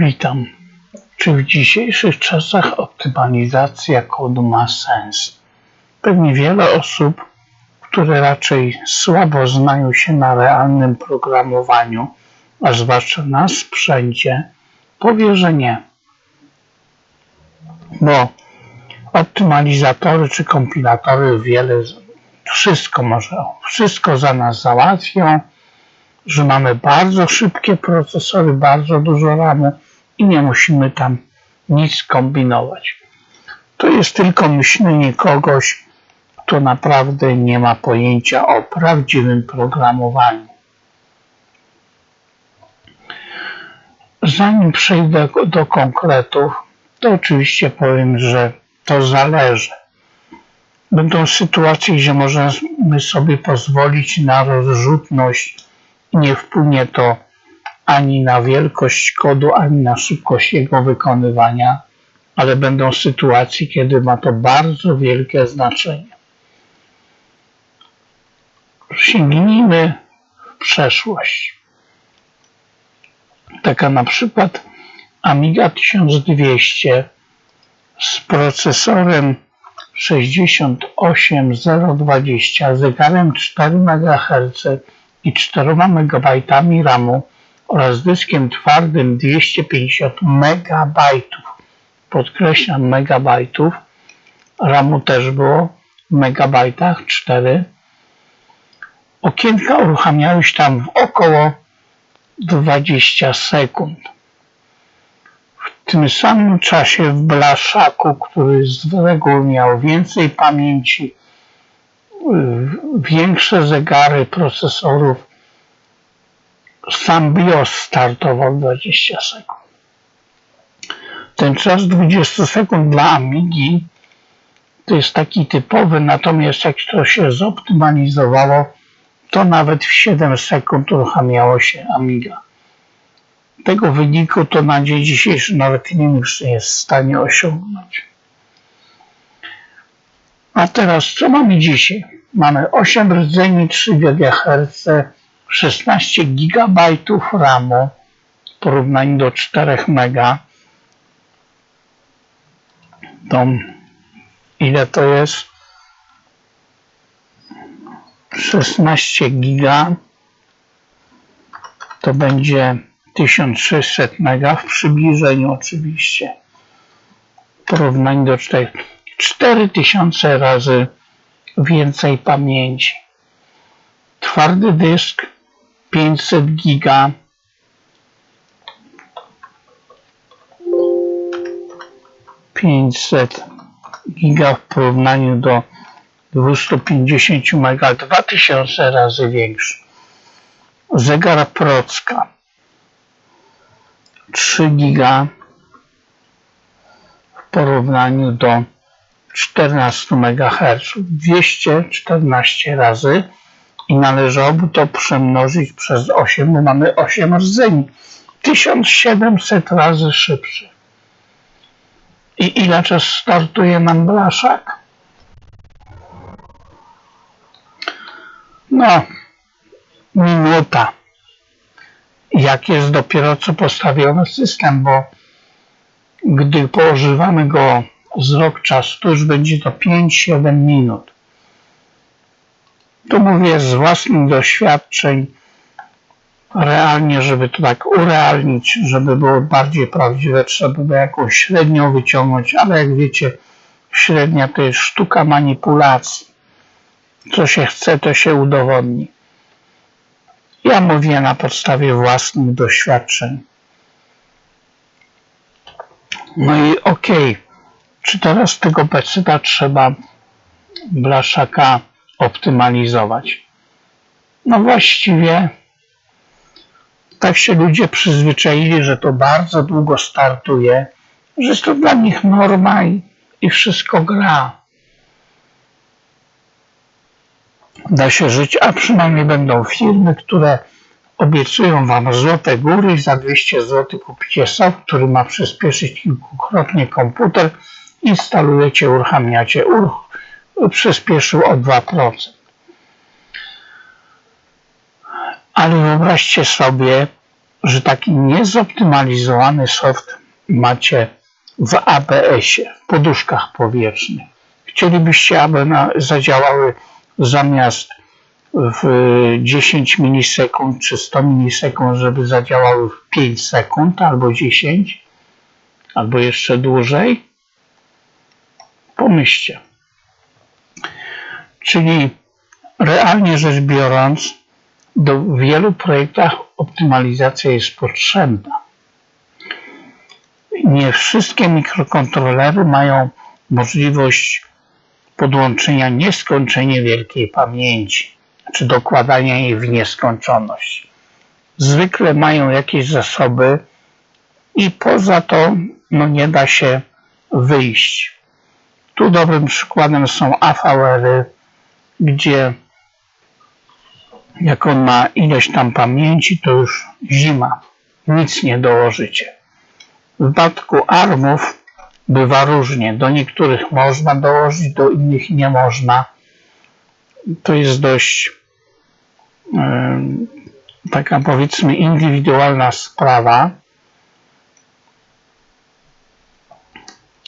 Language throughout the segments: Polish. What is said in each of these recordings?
Witam. Czy w dzisiejszych czasach optymalizacja kodu ma sens? Pewnie wiele osób, które raczej słabo znają się na realnym programowaniu, a zwłaszcza na sprzęcie, powie, że nie. Bo optymalizatory czy kompilatory wiele, wszystko może, wszystko za nas załatwią, że mamy bardzo szybkie procesory, bardzo dużo RAMu i nie musimy tam nic kombinować. To jest tylko myślenie kogoś, kto naprawdę nie ma pojęcia o prawdziwym programowaniu. Zanim przejdę do konkretów, to oczywiście powiem, że to zależy. Będą sytuacje, gdzie możemy sobie pozwolić na rozrzutność nie wpłynie to ani na wielkość kodu, ani na szybkość jego wykonywania, ale będą sytuacje, kiedy ma to bardzo wielkie znaczenie. Sięgnijmy w przeszłość. Taka na przykład Amiga 1200 z procesorem 68020, zegarem 4 MHz i 4 MB RAMu oraz dyskiem twardym 250 MB. Podkreślam megabajtów. RAMu też było w megabajtach 4. Okienka uruchamiały się tam w około 20 sekund. W tym samym czasie w blaszaku, który z reguły miał więcej pamięci, większe zegary procesorów, sam BIOS startował 20 sekund. Ten czas 20 sekund dla Amigi to jest taki typowy, natomiast jak to się zoptymalizowało, to nawet w 7 sekund uruchamiało się Amiga. Tego wyniku to na dzień dzisiejszy nawet Linux nie jest w stanie osiągnąć. A teraz co mamy dzisiaj? Mamy 8 rdzeni 3 GHz, 16 GB RAMu w porównaniu do 4 MB. To ile to jest? 16 GB to będzie 1600 MB w przybliżeniu oczywiście w porównaniu do 4 4000 razy więcej pamięci twardy dysk 500 giga. pięćset giga w porównaniu do 250 mega 2000 razy większy. Zegar Procka 3 giga w porównaniu do 14 MHz 214 razy i należałoby to przemnożyć przez 8, bo mamy 8 rdzeni 1700 razy szybszy i ile czas startuje nam blaszak? no minuta jak jest dopiero co postawiony system, bo gdy pożywamy go z rok czasu, to już będzie to 5-7 minut. Tu mówię z własnych doświadczeń, realnie, żeby to tak urealnić, żeby było bardziej prawdziwe, trzeba by jakąś średnią wyciągnąć, ale jak wiecie, średnia to jest sztuka manipulacji. Co się chce, to się udowodni. Ja mówię na podstawie własnych doświadczeń. No i okej, okay. czy teraz tego peceta trzeba blaszaka optymalizować? No właściwie tak się ludzie przyzwyczaili, że to bardzo długo startuje, że jest to dla nich norma i, i wszystko gra. da się żyć, a przynajmniej będą firmy, które obiecują Wam złote góry i za 200 zł kupicie soft, który ma przyspieszyć kilkukrotnie komputer, instalujecie, uruchamiacie, uruch przyspieszył o 2%. Ale wyobraźcie sobie, że taki niezoptymalizowany soft macie w ABS-ie, w poduszkach powietrznych. Chcielibyście, aby zadziałały zamiast w 10 milisekund czy 100 milisekund, żeby zadziałały w 5 sekund albo 10, albo jeszcze dłużej? Pomyślcie. Czyli realnie rzecz biorąc, do wielu projektach optymalizacja jest potrzebna. Nie wszystkie mikrokontrolery mają możliwość podłączenia nieskończenie wielkiej pamięci, czy dokładania jej w nieskończoność. Zwykle mają jakieś zasoby i poza to no, nie da się wyjść. Tu dobrym przykładem są AVR-y, gdzie jak on ma ileś tam pamięci, to już zima, nic nie dołożycie. W przypadku armów bywa różnie. Do niektórych można dołożyć, do innych nie można. To jest dość yy, taka powiedzmy indywidualna sprawa.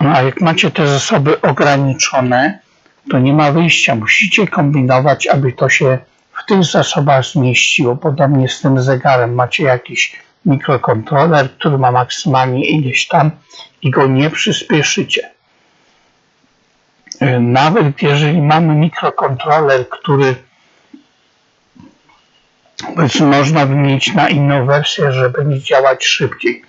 No a jak macie te zasoby ograniczone, to nie ma wyjścia. Musicie kombinować, aby to się w tych zasobach zmieściło. Podobnie z tym zegarem. Macie jakiś mikrokontroler, który ma maksymalnie ileś tam i go nie przyspieszycie. E, nawet jeżeli mamy mikrokontroler, który powiedzmy można wymienić na inną wersję, żeby będzie działać szybciej.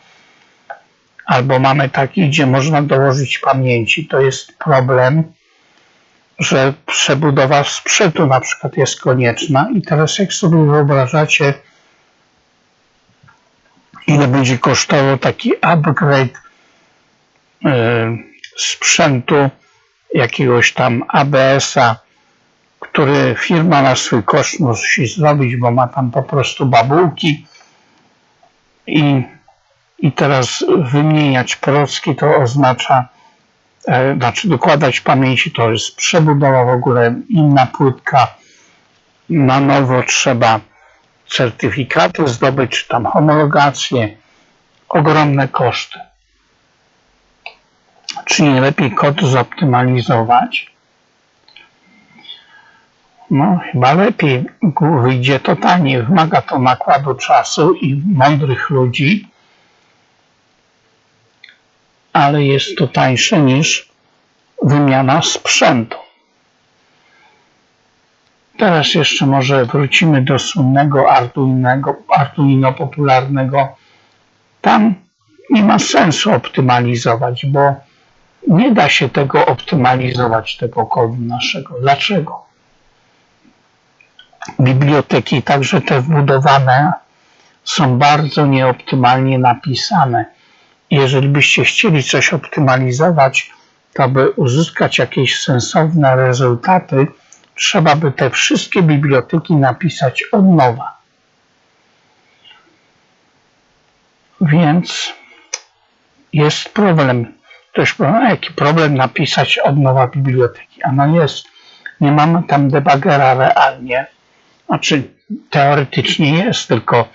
Albo mamy taki, gdzie można dołożyć pamięci. To jest problem, że przebudowa sprzętu na przykład jest konieczna. I teraz jak sobie wyobrażacie, ile będzie kosztował taki upgrade e, sprzętu jakiegoś tam ABS-a, który firma na swój koszt musi zrobić, bo ma tam po prostu babułki. I, i teraz wymieniać procki to oznacza znaczy dokładać pamięci to jest przebudowa w ogóle inna płytka na nowo trzeba certyfikaty zdobyć, czy tam homologację, ogromne koszty. Czy nie lepiej kod zoptymalizować? No, chyba lepiej wyjdzie to taniej. Wymaga to nakładu czasu i mądrych ludzi, ale jest to tańsze niż wymiana sprzętu. Teraz jeszcze może wrócimy do słynnego Arduino, popularnego. Tam nie ma sensu optymalizować, bo nie da się tego optymalizować, tego kodu naszego. Dlaczego? Biblioteki, także te wbudowane, są bardzo nieoptymalnie napisane. Jeżeli byście chcieli coś optymalizować, to aby uzyskać jakieś sensowne rezultaty, trzeba by te wszystkie biblioteki napisać od nowa. Więc jest problem. Ktoś powie, a jaki problem napisać od nowa biblioteki? A no jest, nie mamy tam debugera realnie. Znaczy, teoretycznie jest, tylko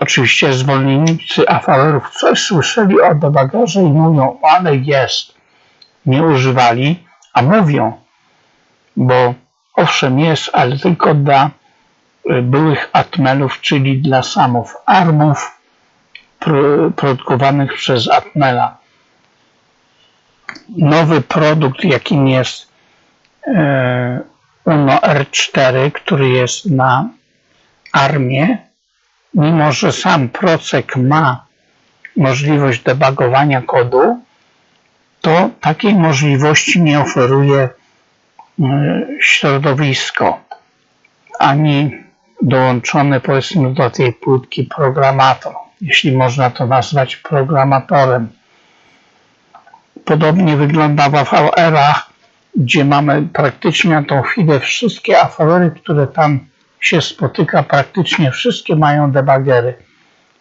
oczywiście zwolniennicy AVR-ów coś słyszeli o debugerze i mówią, ale jest. Nie używali, a mówią, bo owszem jest, ale tylko dla y, byłych Atmelów, czyli dla samów armów produkowanych przez Atmela. Nowy produkt, jakim jest e, Uno R4, który jest na armię, mimo że sam procek ma możliwość debugowania kodu, to takiej możliwości nie oferuje E, środowisko, ani dołączony powiedzmy do tej płytki programator, jeśli można to nazwać programatorem. Podobnie wygląda w AVR-ach, gdzie mamy praktycznie na tą chwilę wszystkie AVR-y, które tam się spotyka, praktycznie wszystkie mają debagery,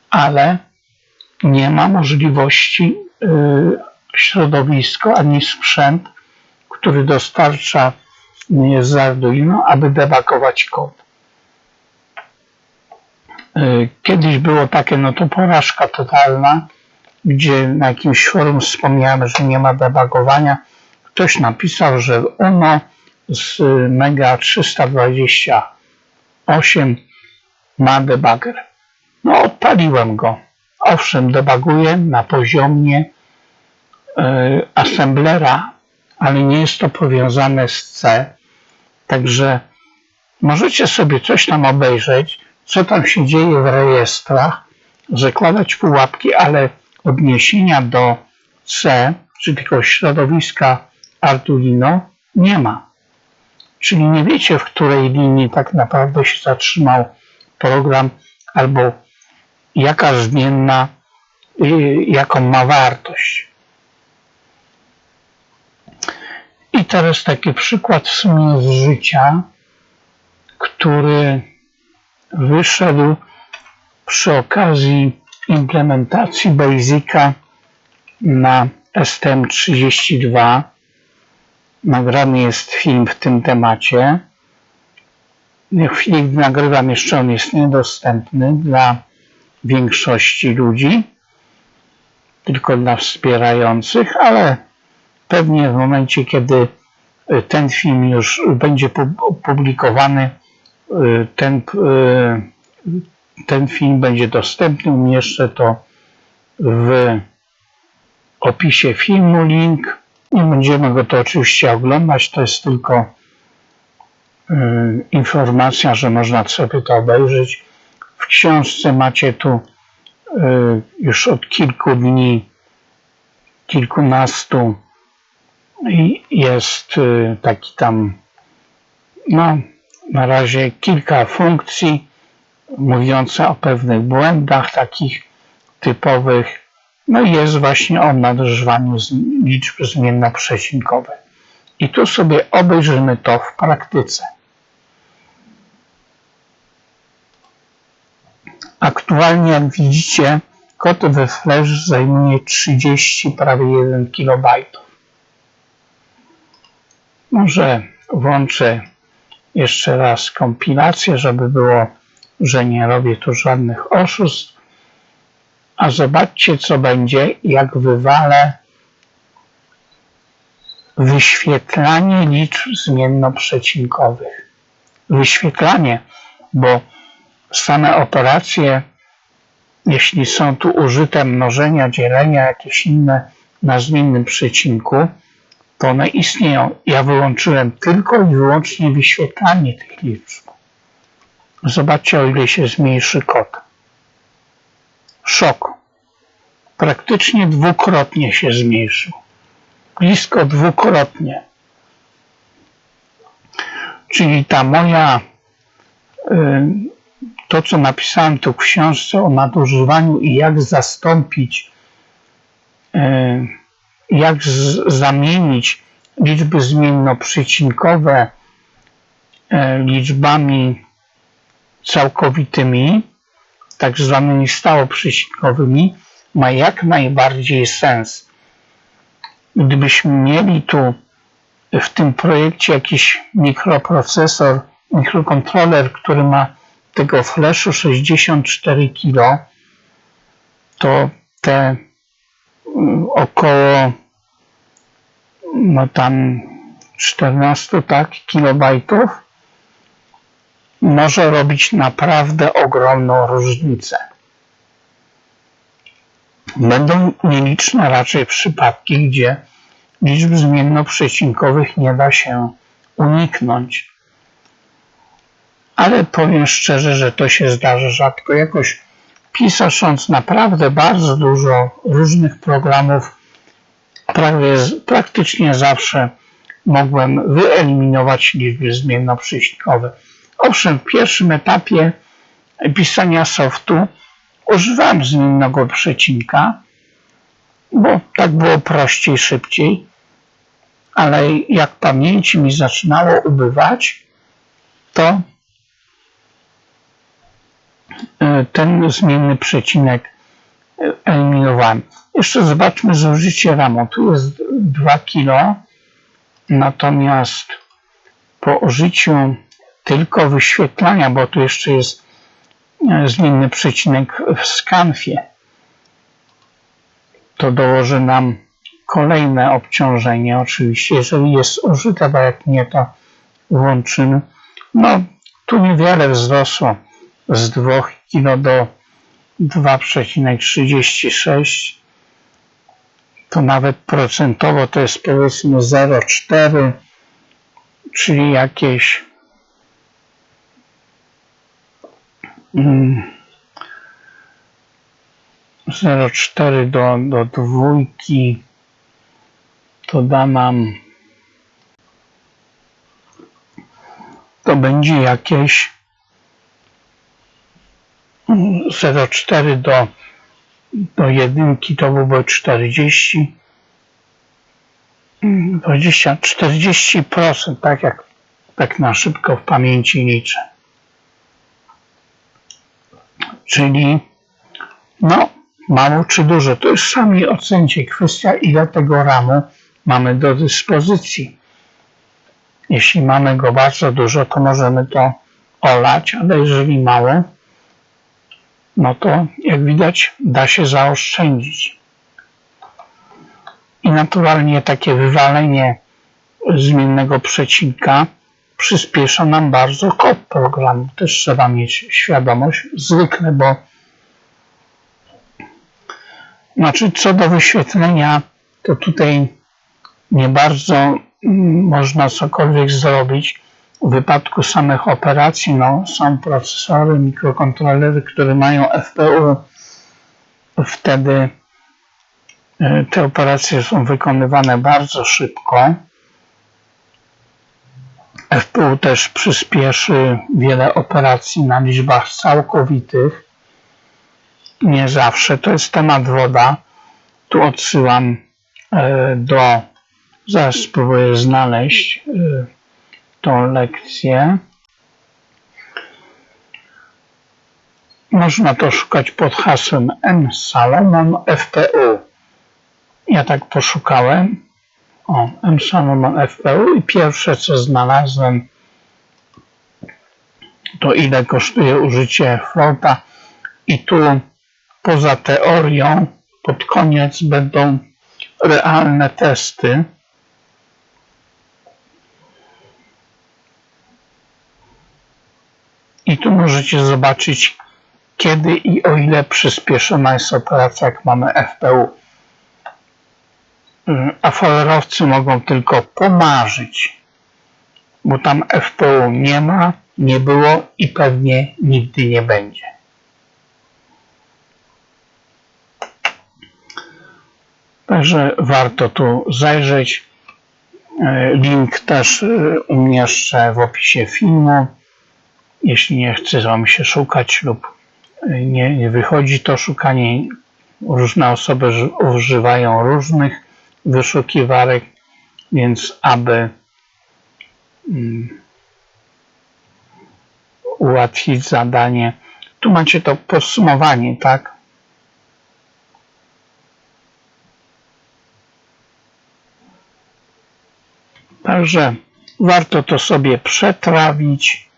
ale nie ma możliwości y, środowisko ani sprzęt, który dostarcza z Arduino, aby debagować kod. Y, Kiedyś było takie, no to porażka totalna, gdzie na jakimś forum wspomniałem, że nie ma debugowania. Ktoś napisał, że UNO z Mega 328 ma debugger. No, odpaliłem go. Owszem, debuguję na poziomie y, assemblera, ale nie jest to powiązane z C. Także możecie sobie coś tam obejrzeć, co tam się dzieje w rejestrach, zakładać pułapki, ale odniesienia do C, czyli tego środowiska Arduino, nie ma. Czyli nie wiecie, w której linii tak naprawdę się zatrzymał program, albo jaka zmienna, y, jaką ma wartość. I teraz taki przykład w sumie z życia, który wyszedł przy okazji implementacji Basica na STM32. Nagrany jest film w tym temacie. W nagrywam, jeszcze on jest niedostępny dla większości ludzi, tylko dla wspierających, ale pewnie w momencie, kiedy ten film już będzie publikowany, ten, ten film będzie dostępny. Umieszczę to w opisie filmu link. Nie będziemy go to oczywiście oglądać, to jest tylko informacja, że można sobie to obejrzeć. W książce macie tu już od kilku dni, kilkunastu jest taki tam, no na razie kilka funkcji mówiące o pewnych błędach takich typowych. No i jest właśnie o nadużywaniu liczb zmiennoprzecinkowych. I tu sobie obejrzymy to w praktyce. Aktualnie, jak widzicie, kod we Flash zajmuje 30, prawie 1 KB. Może włączę jeszcze raz kompilację, żeby było, że nie robię tu żadnych oszustw. A zobaczcie, co będzie, jak wywalę wyświetlanie liczb zmiennoprzecinkowych. Wyświetlanie, bo same operacje, jeśli są tu użyte mnożenia, dzielenia, jakieś inne na zmiennym przecinku, to one istnieją. Ja wyłączyłem tylko i wyłącznie wyświetlanie tych liczb. Zobaczcie, o ile się zmniejszy kod. Szok. Praktycznie dwukrotnie się zmniejszył. Blisko dwukrotnie. Czyli ta moja, y, to co napisałem tu w książce o nadużywaniu i jak zastąpić y, jak zamienić liczby zmiennoprzecinkowe e, liczbami całkowitymi, tak zwanymi stałoprzecinkowymi, ma jak najbardziej sens. Gdybyśmy mieli tu w tym projekcie jakiś mikroprocesor, mikrokontroler, który ma tego flashu 64 kg, to te około no tam 14 tak kilobajtów może robić naprawdę ogromną różnicę. Będą nieliczne raczej przypadki, gdzie liczb zmiennoprzecinkowych nie da się uniknąć. Ale powiem szczerze, że to się zdarza rzadko. Jakoś pisząc naprawdę bardzo dużo różnych programów, prawie, praktycznie zawsze mogłem wyeliminować liczby zmiennoprzecinkowe. Owszem, w pierwszym etapie pisania softu używałem zmiennego przecinka, bo tak było prościej, szybciej, ale jak pamięci mi zaczynało ubywać, to E, ten zmienny przecinek eliminowałem. Jeszcze zobaczmy zużycie RAMu. Tu jest 2 kg, natomiast po użyciu tylko wyświetlania, bo tu jeszcze jest e, zmienny przecinek w skanfie. To dołoży nam kolejne obciążenie, oczywiście, jeżeli jest użyte, bo jak nie, to włączymy. No, tu niewiele wzrosło z 2 kg do 2,36 to nawet procentowo to jest powiedzmy 0,4 czyli jakieś 0,4 do, do dwójki to da nam to będzie jakieś 0,4 do, do jedynki to byłoby 40 mm, 20, 40%, tak jak tak na szybko w pamięci liczę. Czyli no mało czy dużo, to już sami ocencie kwestia ile tego ramu mamy do dyspozycji. Jeśli mamy go bardzo dużo, to możemy to olać, ale jeżeli mało, no to jak widać da się zaoszczędzić. I naturalnie takie wywalenie zmiennego przecinka przyspiesza nam bardzo kod programu. Też trzeba mieć świadomość zwykle, bo znaczy co do wyświetlenia, to tutaj nie bardzo mm, można cokolwiek zrobić. W wypadku samych operacji, no, są procesory, mikrokontrolery, które mają FPU. Wtedy e, te operacje są wykonywane bardzo szybko. FPU też przyspieszy wiele operacji na liczbach całkowitych. Nie zawsze. To jest temat woda. Tu odsyłam e, do, zaraz spróbuję znaleźć e, tą lekcję. Można to szukać pod hasłem M Salomon FPU. Ja tak poszukałem. O, M Salomon FPU i pierwsze co znalazłem to ile kosztuje użycie floata i tu poza teorią pod koniec będą realne testy. I tu możecie zobaczyć, kiedy i o ile przyspieszona jest operacja, jak mamy FPU. A folerowcy mogą tylko pomarzyć, bo tam FPU nie ma, nie było i pewnie nigdy nie będzie. Także warto tu zajrzeć. E, Link też e, umieszczę w opisie filmu. Jeśli nie chce Wam się szukać lub nie, nie wychodzi to szukanie, różne osoby używają różnych wyszukiwarek, więc aby mm, ułatwić zadanie, tu macie to podsumowanie, tak? Także warto to sobie przetrawić,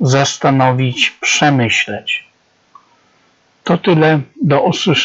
zastanowić, przemyśleć. To tyle. Do usłyszenia.